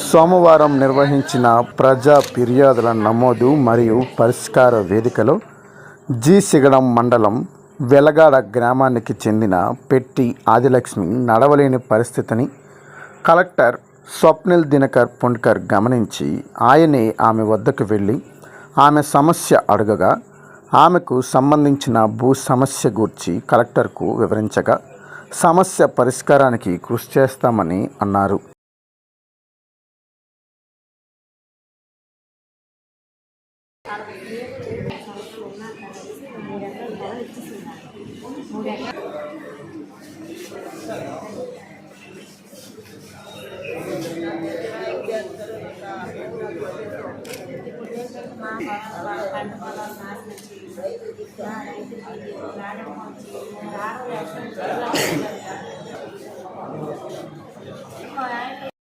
సోమవారం నిర్వహించిన ప్రజా ఫిర్యాదుల నమోదు మరియు పరిష్కార వేదికలో జి సిగడం మండలం వెలగాడ గ్రామానికి చెందిన పెట్టి ఆదిలక్ష్మి నడవలేని పరిస్థితిని కలెక్టర్ స్వప్నిల్ దినకర్ పుండ్కర్ గమనించి ఆయనే ఆమె వద్దకు వెళ్ళి ఆమె సమస్య అడగగా ఆమెకు సంబంధించిన భూ సమస్య గూర్చి కలెక్టర్కు వివరించగా సమస్య పరిష్కారానికి కృషి చేస్తామని అన్నారు. మా పంట పొలాలు నాశనం చేసి